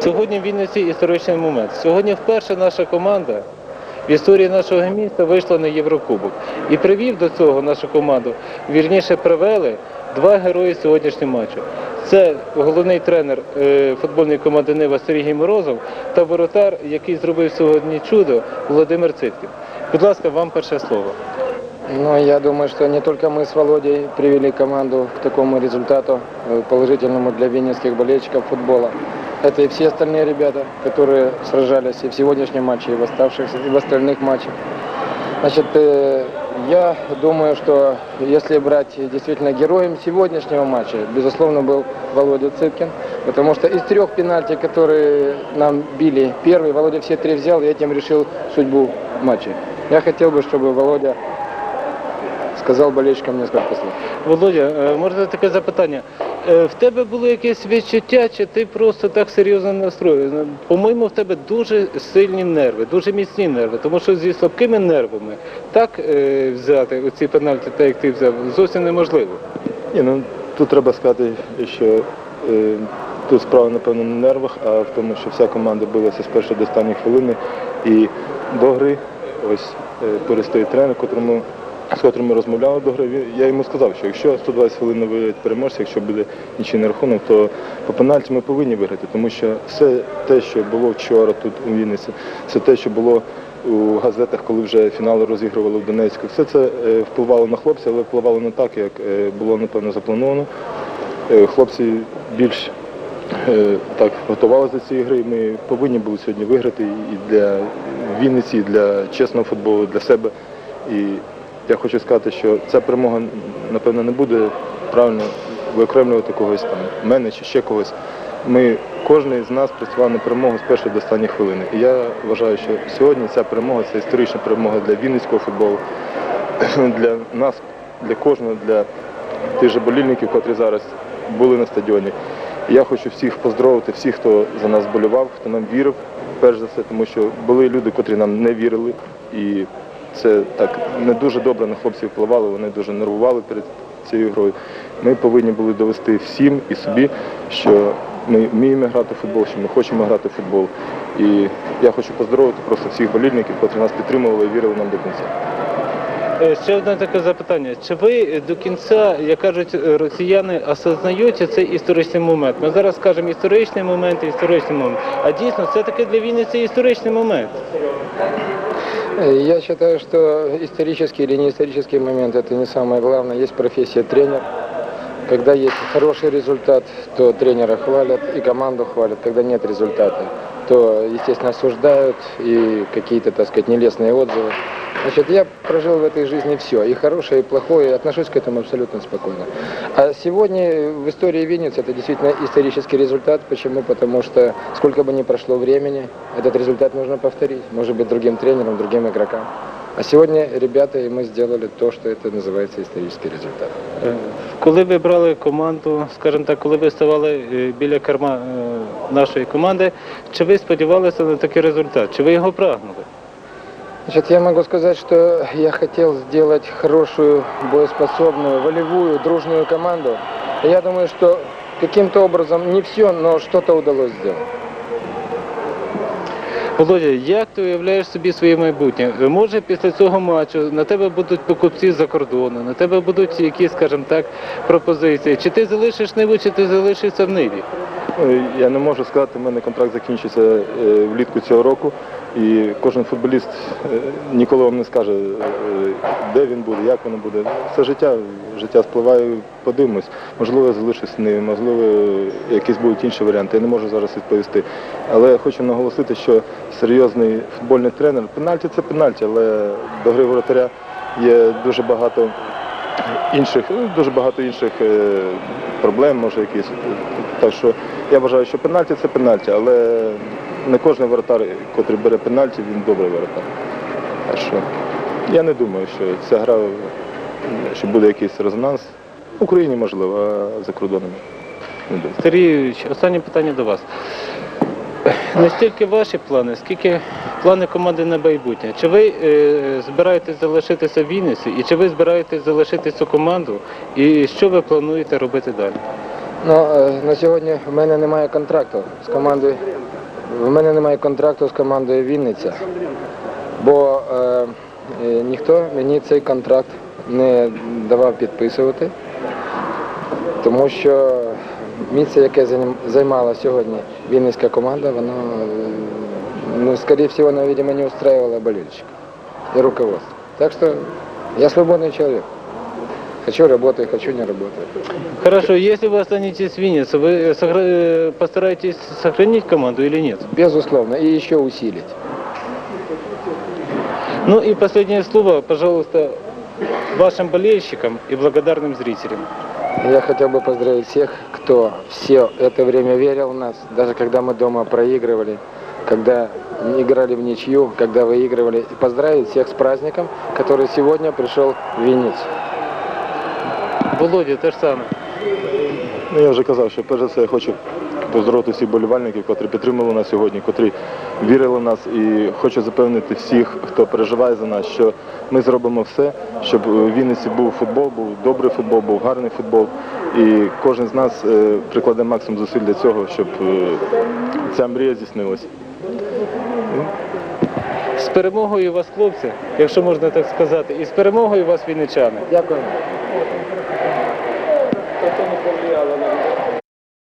Сьогодні в Вінниці історичний момент. Сьогодні вперше наша команда в історії нашого міста вийшла на Єврокубок. І привів до цього нашу команду, вірніше привели два герої сьогоднішнього матчу. Це головний тренер е, футбольної команди Нива Сергій Морозов та воротар, який зробив сьогодні чудо, Володимир Циткін. Будь ласка, вам перше слово. Ну, я думаю, что не только мы с Володей привели команду к такому результату, э, положительному для винницких болельщиков футбола. Это и все остальные ребята, которые сражались и в сегодняшнем матче, и в оставшихся, и в остальных матчах. Значит, э, я думаю, что если брать действительно героем сегодняшнего матча, безусловно, был Володя Цыпкин, потому что из трех пенальти, которые нам били первый, Володя все три взял и этим решил судьбу матча. Я хотел бы, чтобы Володя сказал болельщикам несколько слов. Володя, е, можна таке запитання? Е, В тебе було якесь відчуття, чи ти просто так серйозно настроєний? По-моєму, в тебе дуже сильні нерви, дуже міцні нерви, тому що зі слабкими нервами так е, взяти оці пенальті, так як ти взяв, зовсім неможливо. Ні, ну тут треба сказати, що е, тут справа, напевно, не в нервах, а в тому, що вся команда билася з першої до останньої хвилини. І до гри, ось е, перестоїть тренер, котрому, з котрим ми розмовляли до гри, я йому сказав, що якщо 120 хвилин не виявить переможця, якщо буде нічийний рахунок, то по пенальті ми повинні виграти, тому що все те, що було вчора тут у Вінниці, все те, що було у газетах, коли вже фінали розігрували в Донецьку, все це е, впливало на хлопців, але впливало не так, як е, було напевно заплановано. Е, Хлопці більш так готувалися до цієї гри. Ми повинні були сьогодні виграти і для Вінниці, і для чесного футболу, для себе. І я хочу сказати, що ця перемога, напевно, не буде правильно виокремлювати когось там, мене чи ще когось. Ми, кожен з нас працював на перемогу з першої до останньої хвилини. І я вважаю, що сьогодні ця перемога це історична перемога для вінницького футболу, для нас, для кожного, для тих же болільників, котрі зараз були на стадіоні. І я хочу всіх поздоровити, всіх, хто за нас болював, хто нам вірив, перш за все, тому що були люди, котрі нам не вірили. І це так не дуже добре на хлопців впливало, вони дуже нервували перед цією грою. Ми повинні були довести всім і собі, що ми вміємо грати в футбол, що ми хочемо грати в футбол. І я хочу поздоровити просто всіх болільників, котрі нас підтримували і вірили нам до кінця. Е, Ще одне таке запитання. Чи ви до кінця, як кажуть росіяни, осознаєте цей історичний момент? Ми зараз кажемо історичний момент, історичний момент. А дійсно, це таки для Вінниці історичний момент. Э, Я считаю, что исторический или не исторический момент это не самое главное. Есть профессия тренер. Когда есть хороший результат, то тренера хвалят и команду хвалят. Когда нет результата, то, естественно, осуждают и какие-то, так сказать, нелестные отзывы. Значит, я прожил в этой жизни все, и хорошее, и плохое, и отношусь к этому абсолютно спокойно. А сегодня в истории Винницы это действительно исторический результат. Почему? Потому что сколько бы ни прошло времени, этот результат нужно повторить. Может быть, другим тренерам, другим игрокам. А сегодня ребята и мы сделали то, что это называется исторический результат. Е, Коли ви брали команду, скажімо так, коли ви ставали е, біля керма е, нашої команди, чи ви сподівалися на такий результат? Чи ви його прагнули? Значит, я могу сказать, что я хотел сделать хорошую, боеспособную, волевую, дружную команду. Я думаю, что каким-то образом, не все, но что-то удалось сделать. Володя, як ти уявляєш собі своє майбутнє? Може, після цього матчу на тебе будуть покупці з-за кордону, на тебе будуть якісь, скажімо так, пропозиції. Чи ти залишиш ниву, чи ти залишишся в ниві? Ну, Я не можу сказати, в мене контракт закінчиться е, влітку цього року, і кожен футболіст е, ніколи вам не скаже, е, де він буде, як воно буде. Це життя, життя спливає, подивимось. Можливо, я залишусь ним, можливо, якісь будуть інші варіанти. Я не можу зараз відповісти. Але хочу наголосити, що серйозний футбольний тренер, пенальті це пенальті, але до гри воротаря є дуже багато інших, ну, дуже багато інших е, проблем, може якісь. Так що я вважаю, що пенальті це пенальті, але не кожен воротар, який бере пенальті, він добрий воротар. Так що я не думаю, що ця гра, що буде якийсь резонанс. В Україні можливо, а за кордоном. Не думаю. Сергій Юрійович, останнє питання до вас. Не стільки ваші плани, скільки плани команди на майбутнє. Чи ви е, збираєтесь залишитися в Вінниці і чи ви збираєтесь залишити цю команду? І що ви плануєте робити далі? Ну, е, на сьогодні в мене немає контракту з командою. В мене немає контракту з командою Вінниця, бо е, е, ніхто мені цей контракт не давав підписувати, тому що місце, яке займала сьогодні Вінницька команда, воно, е, ну, скоріше всього, воно, видимо, не устраивало болельщиков и руководство. Так что я свободный человек. Хочу работаю, хочу не работаю. Хорошо, если вы останетесь в Виннице, вы сохра- э, постараетесь сохранить команду или нет? Безусловно, и еще усилить. Ну и последнее слово, пожалуйста, вашим болельщикам и благодарным зрителям. Я хотел бы поздравить всех, кто все это время верил в нас, даже когда мы дома проигрывали, когда играли в ничью, когда выигрывали. И поздравить всех с праздником, который сегодня пришел в Винницу. Володя, те ж саме. Ну, я вже казав, що перш за все я хочу поздоровити всіх болівальників, котрі підтримали нас сьогодні, котрі вірили в нас. І хочу запевнити всіх, хто переживає за нас, що ми зробимо все, щоб у Вінниці був футбол, був добрий футбол, був гарний футбол. І кожен з нас е, прикладе максимум зусиль для цього, щоб е, ця мрія здійснилася. З перемогою вас, хлопці, якщо можна так сказати, і з перемогою вас, вінничани. Дякую.